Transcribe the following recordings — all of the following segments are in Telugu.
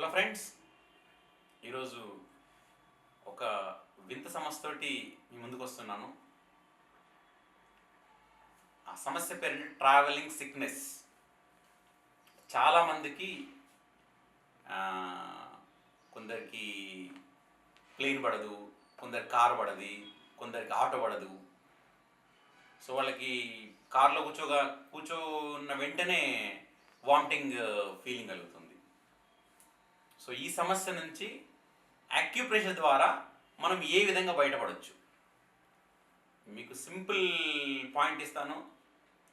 హలో ఫ్రెండ్స్ ఈరోజు ఒక వింత సమస్యతోటి మీ ముందుకు వస్తున్నాను. ఆ సమస్య పేరు ట్రావెలింగ్ సిక్నెస్ చాలామందికి కొందరికి ప్లేన్ పడదు కొందరికి కారు పడది కొందరికి ఆటో పడదు. సో వాళ్ళకి కార్లో కూర్చోగా కూర్చోన్న వెంటనే వామిటింగ్ ఫీలింగ్ uh, కలుగుతుంది. సో ఈ సమస్య నుంచి యాక్యుప్రెషర్ ద్వారా మనం ఏ విధంగా బయటపడవచ్చు మీకు సింపుల్ పాయింట్ ఇస్తాను.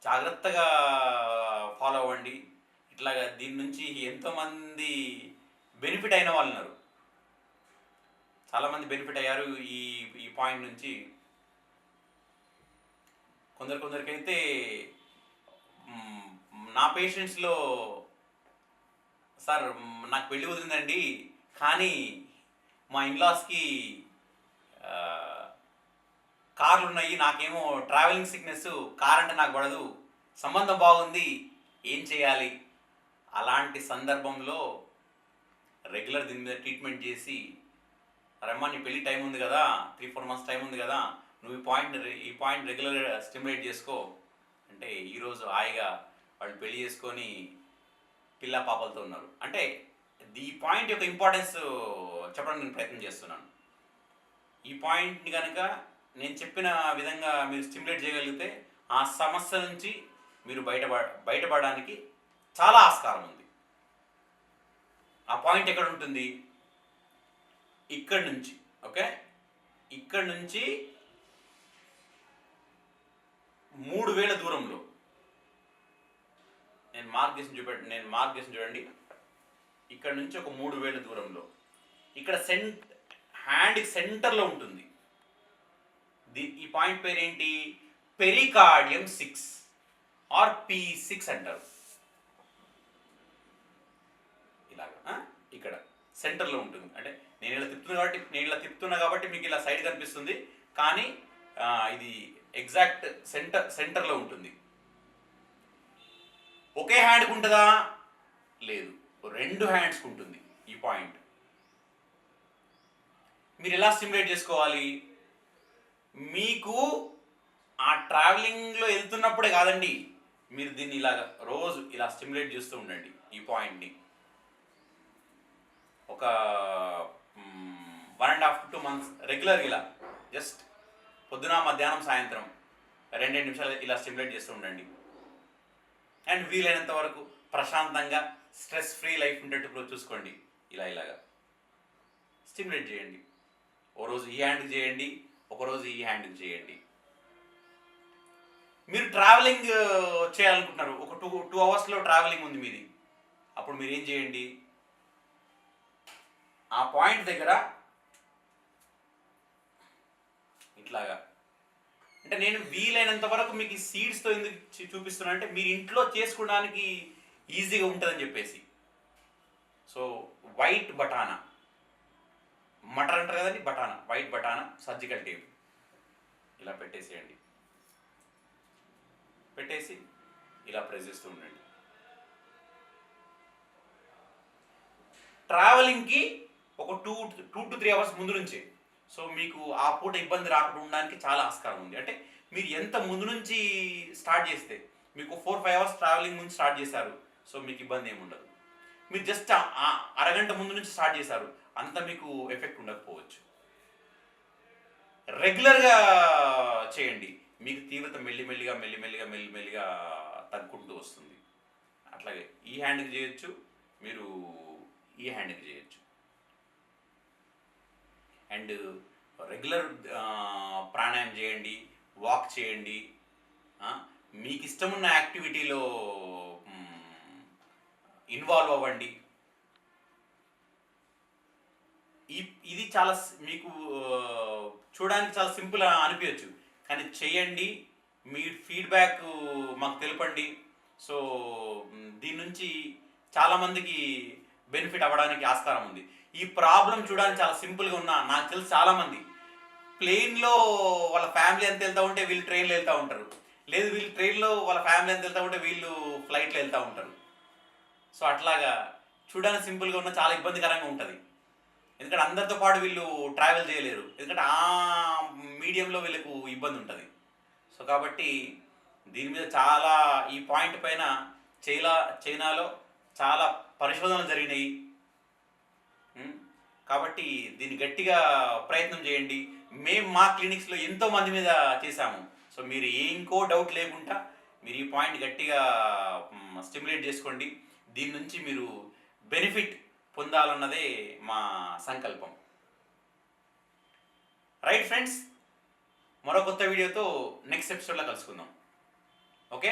జాగ్రత్తగా ఫాలో అవ్వండి. ఇట్లాగా దీని నుంచి ఎంతోమంది బెనిఫిట్ అయిన వాళ్ళు ఉన్నారు చాలామంది బెనిఫిట్ అయ్యారు ఈ ఈ పాయింట్ నుంచి. కొందరు కొందరికైతే నా పేషెంట్స్లో సార్ నాకు పెళ్ళి కుదిరిందండి. కానీ మా ఇన్లాస్కి కార్లు ఉన్నాయి నాకేమో ట్రావెలింగ్ సిక్నెస్ కార్ అంటే నాకు పడదు. సంబంధం బాగుంది. ఏం చేయాలి? అలాంటి సందర్భంలో రెగ్యులర్ దీని మీద ట్రీట్మెంట్ చేసి రమ్మా నీ పెళ్ళి టైం ఉంది కదా. త్రీ ఫోర్ మంత్స్ టైం ఉంది కదా. నువ్వు ఈ పాయింట్ ఈ పాయింట్ రెగ్యులర్ స్టిమ్యులేట్ చేసుకో. అంటే ఈరోజు హాయిగా వాళ్ళు పెళ్ళి చేసుకొని పిల్ల పాపలతో ఉన్నారు. అంటే ఈ పాయింట్ యొక్క ఇంపార్టెన్స్ చెప్పడానికి నేను ప్రయత్నం చేస్తున్నాను. ఈ పాయింట్ని కనుక నేను చెప్పిన విధంగా మీరు స్టిమ్యులేట్ చేయగలిగితే ఆ సమస్య నుంచి మీరు బయటపడ బయటపడడానికి చాలా ఆస్కారం ఉంది. ఆ పాయింట్ ఎక్కడ ఉంటుంది? ఇక్కడి నుంచి ఓకే? ఇక్కడి నుంచి మూడు వేల దూరంలో. నేను మార్క్ చేసిన చూపెట్టి నేను మార్క్ చూడండి. ఇక్కడ నుంచి ఒక మూడు వేల దూరంలో. ఇక్కడ సెంట్ హ్యాండ్కి సెంటర్లో ఉంటుంది. దీ ఈ పాయింట్ పేరు ఏంటి pericardium six. R P six అంటారు. ఇలాగా ఇక్కడ సెంటర్లో ఉంటుంది. అంటే నేను ఇలా తిప్పుతున్నా కాబట్టి నేను ఇలా తిప్పుతున్నా కాబట్టి మీకు ఇలా సైడ్ కనిపిస్తుంది. కానీ ఇది ఎగ్జాక్ట్ సెంటర్ సెంటర్లో ఉంటుంది. ఒకే హ్యాండ్కి ఉంటుందా లేదు. రెండు హ్యాండ్స్కి ఉంటుంది ఈ పాయింట్. మీరు ఎలా స్టిమ్యులేట్ చేసుకోవాలి? మీకు ఆ ట్రావెలింగ్లో వెళ్తున్నప్పుడే కాదండి మీరు దీన్ని ఇలాగ రోజు ఇలా స్టిమ్యులేట్ చేస్తూ ఉండండి ఈ పాయింట్ని. ఒక one and half two months regular ఇలా జస్ట్ పొద్దున మధ్యాహ్నం సాయంత్రం రెండు నిమిషాలు ఇలా స్టిమ్యులేట్ చేస్తూ ఉండండి. అండ్ వీలైనంత వరకు ప్రశాంతంగా స్ట్రెస్ ఫ్రీ లైఫ్ ఉండేటప్పుడు చూసుకోండి. ఇలా ఇలాగా. స్టిమ్యులేట్ చేయండి. ఓ రోజు ఈ హ్యాండ్కి చేయండి ఒకరోజు ఈ హ్యాండ్కి చేయండి. మీరు ట్రావెలింగ్ చేయాలనుకుంటున్నారు. ఒక టూ టూ అవర్స్లో ట్రావెలింగ్ ఉంది మీది. అప్పుడు మీరు ఏం చేయండి? ఆ పాయింట్ దగ్గర ఇట్లాగా అంటే నేను వీలైనంత వరకు మీకు ఈ సీడ్స్తో ఎందుకు చూపిస్తున్నా అంటే మీరు ఇంట్లో చేసుకోవడానికి ఈజీగా ఉంటుందని చెప్పేసి. సో వైట్ బటానా మటర్ అంటారు కదండి బటానా వైట్ బటానా సర్జికల్ టేప్ ఇలా పెట్టేసేయండి. పెట్టేసి ఇలా ప్రెస్ చేస్తూ ఉండండి. ట్రావెలింగ్కి ఒక two two to three hours ముందు నుంచే. సో మీకు ఆ పూట ఇబ్బంది రాకుండా ఉండడానికి చాలా ఆస్కారం ఉంది. అంటే మీరు ఎంత ముందు నుంచి స్టార్ట్ చేస్తే మీకు ఫోర్ ఫైవ్ అవర్స్ ట్రావెలింగ్ నుంచి స్టార్ట్ చేశారు సో మీకు ఇబ్బంది ఏమి ఉండదు. మీరు జస్ట్ అరగంట ముందు నుంచి స్టార్ట్ చేశారు అంత మీకు ఎఫెక్ట్ ఉండకపోవచ్చు. రెగ్యులర్గా చేయండి. మీకు తీవ్రత మెల్లిమెల్లిగా మెల్లిమెల్లిగా మెల్లిమెల్లిగా తగ్గుకుంటూ వస్తుంది. అట్లాగే ఈ హ్యాండ్కి చేయొచ్చు మీరు ఈ హ్యాండ్కి చేయొచ్చు. అండ్ రెగ్యులర్ ప్రాణాయామం చేయండి వాక్ చేయండి మీకు ఇష్టమున్న యాక్టివిటీలో ఇన్వాల్వ్ అవ్వండి. ఈ ఇది చాలా మీకు చూడడానికి చాలా సింపుల్ అనిపించచ్చు కానీ చేయండి మీ ఫీడ్బ్యాక్ మాకు తెలపండి. సో దీని నుంచి చాలామందికి బెనిఫిట్ అవ్వడానికి ఆస్కారం ఉంది. ఈ ప్రాబ్లం చూడడానికి చాలా సింపుల్గా ఉన్నా నాకు తెలుసు చాలామంది. ప్లేన్లో వాళ్ళ ఫ్యామిలీ ఎంత వెళ్తూ ఉంటే వీళ్ళు ట్రైన్లో వెళ్తూ ఉంటారు. లేదు వీళ్ళు ట్రైన్లో వాళ్ళ ఫ్యామిలీ అంతా వెళ్తూ ఉంటే వీళ్ళు ఫ్లైట్లో వెళ్తూ ఉంటారు. సో అట్లాగా చూడడానికి సింపుల్గా ఉన్న చాలా ఇబ్బందికరంగా ఉంటుంది. ఎందుకంటే అందరితో పాటు వీళ్ళు ట్రావెల్ చేయలేరు. ఎందుకంటే ఆ మీడియంలో వీళ్ళకు ఇబ్బంది ఉంటుంది. సో కాబట్టి దీని మీద చాలా ఈ పాయింట్ పైన చైనా చైనాలో చాలా పరిశోధనలు జరిగినాయి. కాబట్టి దీన్ని గట్టిగా ప్రయత్నం చేయండి. మేము మా క్లినిక్స్లో ఎంతో మంది మీద చేశాము. సో మీరు ఇంకో డౌట్ లేకుండా మీరు ఈ పాయింట్ గట్టిగా స్టిమ్యులేట్ చేసుకోండి. దీని నుంచి మీరు బెనిఫిట్ పొందాలన్నదే మా సంకల్పం. రైట్ ఫ్రెండ్స్ మరో కొత్త వీడియోతో నెక్స్ట్ ఎపిసోడ్లో కలుసుకుందాం. Okay?